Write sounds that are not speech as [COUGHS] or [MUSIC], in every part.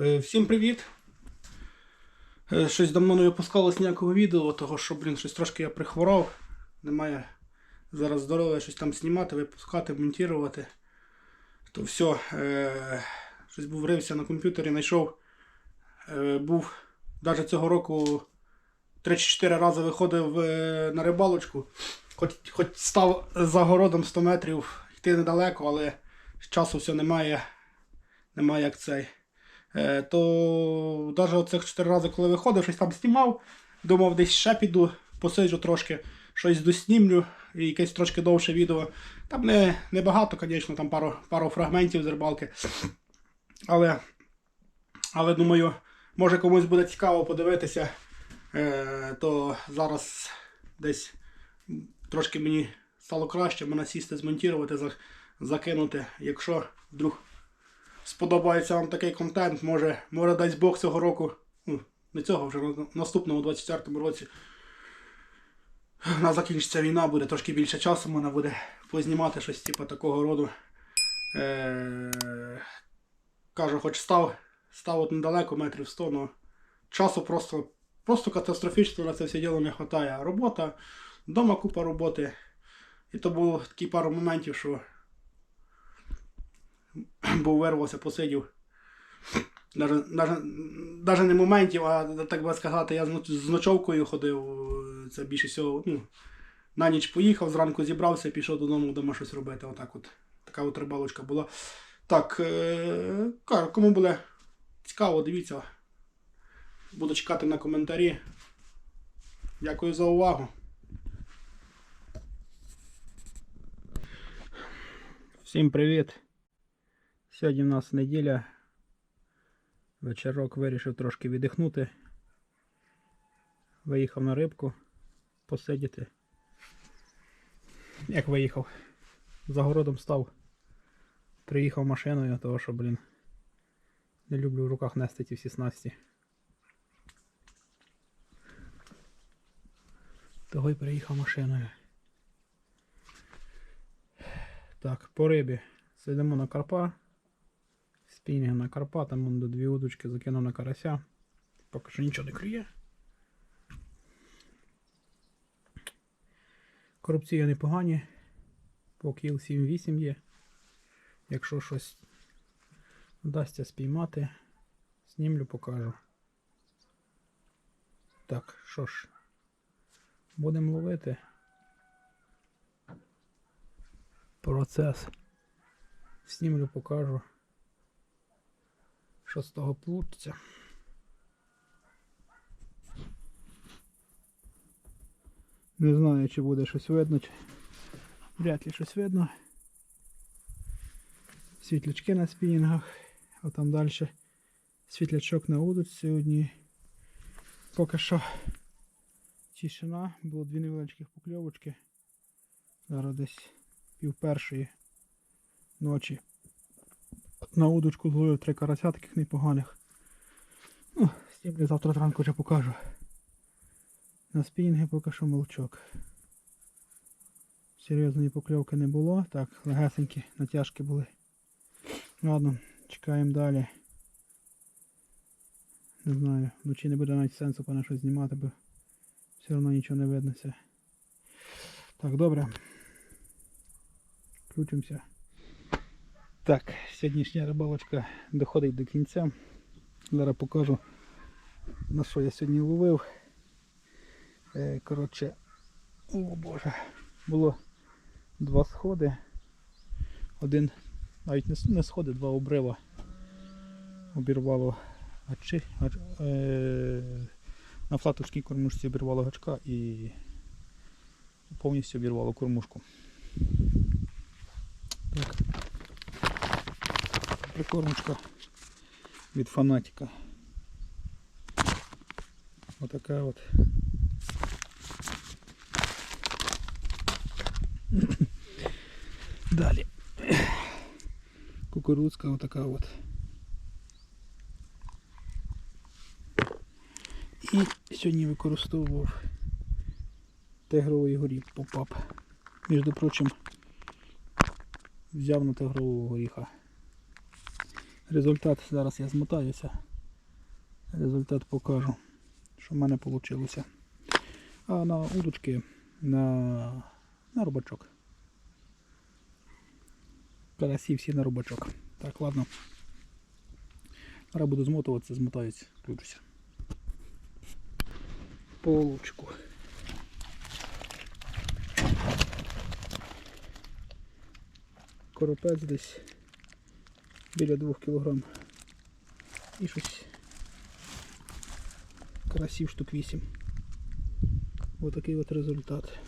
Е, Всім привіт! Е, Щось давно не випускалось ніякого відео, того що, блін, щось трошки я прихворав. Немає зараз здоров'я щось там знімати, випускати, монтувати. То все, е, щось був рився на комп'ютері, знайшов. Був навіть цього року 3-4 рази виходив на рибалочку. Хоч, хоч став за городом 100 метрів, йти недалеко, але часу все немає. Немає як цей. Е, то навіть оцих 4 рази, коли виходив, щось там знімав, думав, десь ще піду, посиджу трошки, щось доснімлю, і якесь трошки довше відео. Там не, не багато, звісно, там пару, пару фрагментів з рибалки. Але, але думаю, може комусь буде цікаво подивитися, е, то зараз десь трошки мені стало краще, мене сісти, змонтувати, закинути. Якщо вдруг сподобається вам такий контент, може, може дасть Бог цього року, ну, не цього, вже на- наступному 24-му році. У нас закінчиться війна, буде трошки більше часу, можна буде познімати щось типу такого роду. Е- кажу, хоч став, став от недалеко, метрів 100, але часу просто, просто катастрофічно на це все діло не вистачає. Робота, вдома купа роботи. І то було такі пару моментів, що [CLEARS THROAT] був вирвався, посидів. Даже не моментів, а так би сказати, я з ночовкою ходив. Це більше всього. Ну, на ніч поїхав, зранку зібрався, пішов додому вдома щось робити. Отак от. Така от рибалочка була. Так, е- кому буде цікаво, дивіться. Буду чекати на коментарі. Дякую за увагу. Всім привіт! Сьогодні в нас неділя. Вечірок вирішив трошки віддихнути. Виїхав на рибку посидіти. Як виїхав? За городом став. Приїхав машиною, того що, блін. Не люблю в руках нести ті всі снасті. Того й приїхав машиною. Так, по рибі. Сидимо на карпа. Спінінг на карпа, там до дві удочки закинув на карася. Поки що нічого не клює. Корупції непогані. По кіл 7-8 є. Якщо щось вдасться спіймати, знімлю, покажу. Так, що ж, будемо ловити. Процес. Знімлю, покажу. Що з того плутиться. Не знаю, чи буде щось видно. Чи... Вряд ли щось видно. Світлячки на спінінгах, а там далі світлячок на удочці сьогодні. Поки що тишина, було дві невеличких покльовочки. Зараз десь пів першої ночі. На удочку зловив три карася таких непоганих. Ну, стімлі завтра зранку вже покажу. На спінінги поки що молчок. Серйозної покльовки не було. Так, легесенькі натяжки були. Ладно, чекаємо далі. Не знаю, вночі не буде навіть сенсу пане щось знімати, бо все одно нічого не видно. Так, добре. Включимося. Так, сьогоднішня рибалочка доходить до кінця. Зараз покажу на що я сьогодні ловив. Е, коротше, о боже, було два сходи. Один, навіть не, сходи, два обрива. Обірвало гачі, гач, е, на флатовській кормушці обірвало гачка і повністю обірвало кормушку. Так. Прикормочка від фанатика. Отака от. [COUGHS] Далі. Кукурудзка отака от. І сьогодні використовував тигровий горіх попап. Між прочим, взяв на тигрового горіха. Результат зараз я змотаюся. Результат покажу, що в мене вийшло. А на удочки на, на рубачок. Карасі всі на рубачок. Так, ладно. Зараз буду змотуватися, змотаюсь, включуся. По лучку. Коропець десь біля 2 кг. І щось карасів штук 8. Отакий от результат.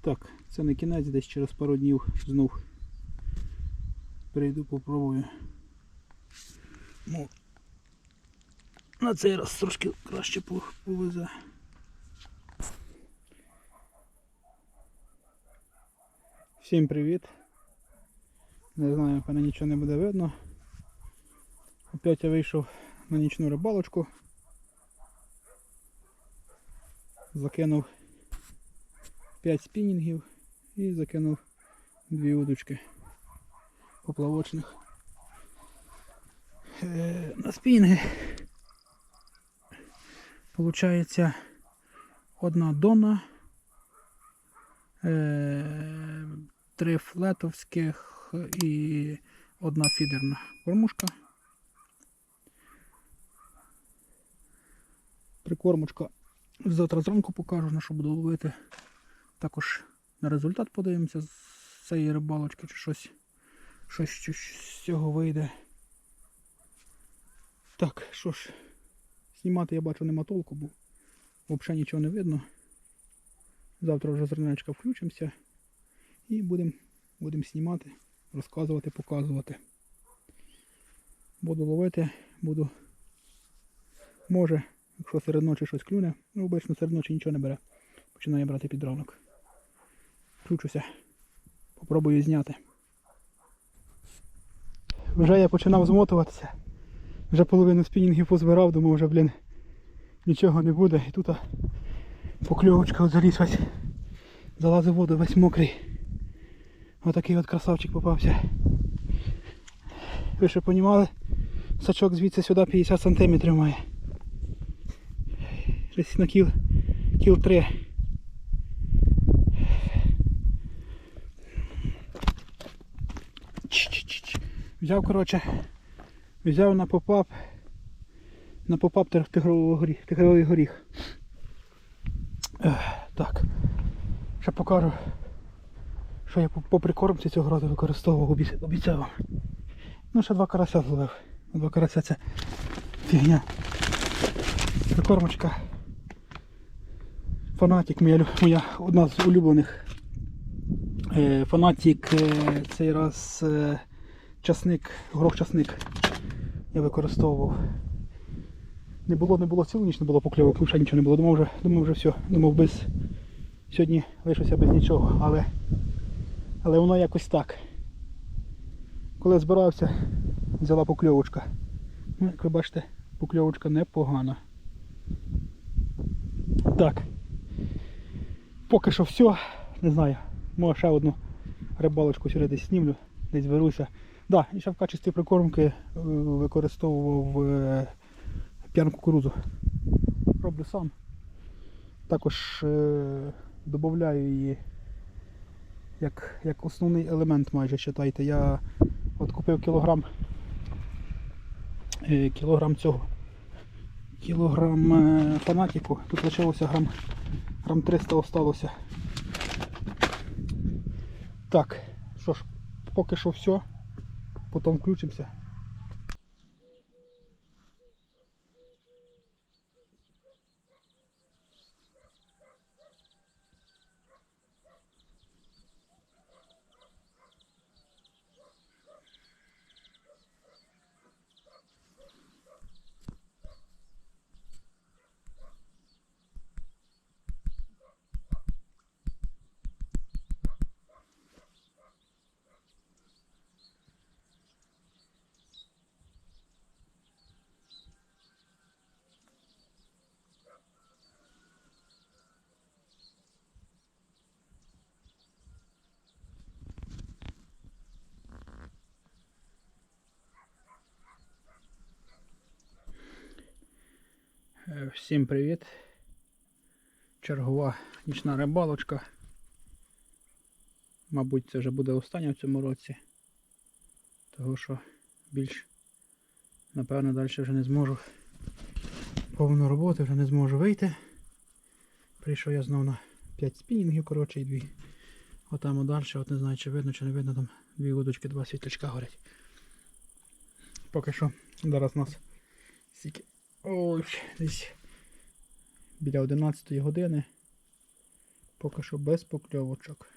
Так, це не кінець, десь через пару днів знов прийду, попробую. Ну, на цей раз трошки краще повезе. Всім привіт. Не знаю, мене нічого не буде видно. Опять я вийшов на нічну рибалочку. Закинув 5 спінінгів і закинув дві удочки поплавочних. Е, на спінги Получається одна дона, е, три флетовських і одна фідерна кормушка. Прикормочка завтра зранку покажу, на що буду ловити. Також на результат подивимося з цієї рибалочки, чи щось, щось, щось з цього вийде. Так, що ж, знімати я бачу нема толку, бо взагалі нічого не видно. Завтра вже зернечка включимося і будемо будем знімати, розказувати, показувати. Буду ловити, буду. Може, якщо серед ночі щось клюне, ну обично серед ночі нічого не бере. Починає брати під ранок. Попробую зняти. Вже я починав змотуватися. Вже половину спінінгів позбирав, думав, вже, блін, нічого не буде. І тут покльовочка заліз весь. Залазив воду весь мокрий. Отакий от красавчик попався. Ви що понімали? Сачок звідси сюди 50 см має. Десь на кіл, кіл 3. Ч-ч-ч-ч. Взяв, коротше, взяв на попап на попап тигровий. Горіх. Так. Ще покажу, що я по, прикормці цього разу використовував, обіц- обіцяв. Ну, ще два карася зловив. Два карася це фігня. Прикормочка. Фанатик, моя, моя одна з улюблених. Е, фанатик е, цей раз е, часник, горох часник я використовував. Не було, не було цілу ніч, не було покльовок, взагалі нічого не було. Думав вже, думав вже все. Думав без. Сьогодні лишився без нічого, але, але воно якось так. Коли збирався, взяла покльовочка. Ну, як ви бачите, покльовочка непогана. Так. Поки що все. Не знаю. Може ще одну рибалочку сюди десь знімлю, десь беруся. Да, і ще в качестві прикормки е, використовував е, п'яну кукурудзу. Роблю сам. Також е, додаю її як, як основний елемент майже вважайте. Я от купив кілограм, е, кілограм цього. Кілограм е, фанатіку. Тут лишилося грам, грам 300 осталося. Так, що ж, поки що все. Потім включимося. Всім привіт. Чергова нічна рибалочка. Мабуть, це вже буде остання в цьому році. Того що більш, напевно, далі вже не зможу. Повну роботи вже не зможу вийти. Прийшов я знову на 5 спінінгів, коротше, і дві. Отам далі, от не знаю, чи видно, чи не видно, там дві удочки, два світлячка горять. Поки що зараз у нас стільки. Ой, десь біля 11 години. Поки що без покльовочок.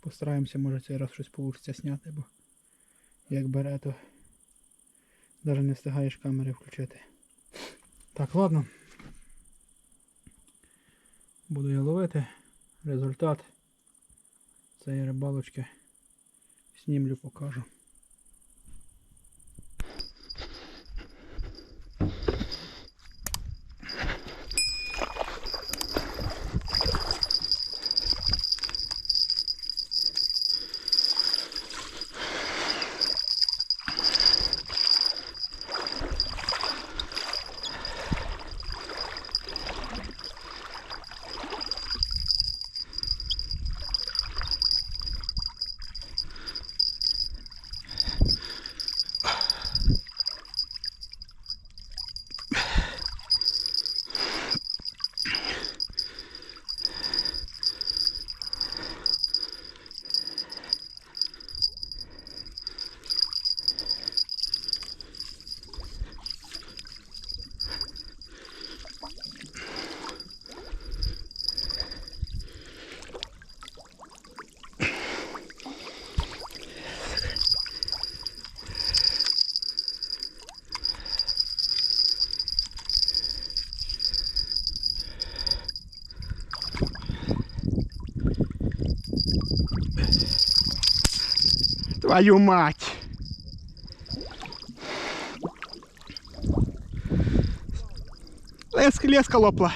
Постараємося, може цей раз щось вийде зняти, бо як бере, то навіть не встигаєш камери включити. Так, ладно. Буду я ловити. Результат цієї рибалочки знімлю, покажу. Твою мать! Леска, леска лопла.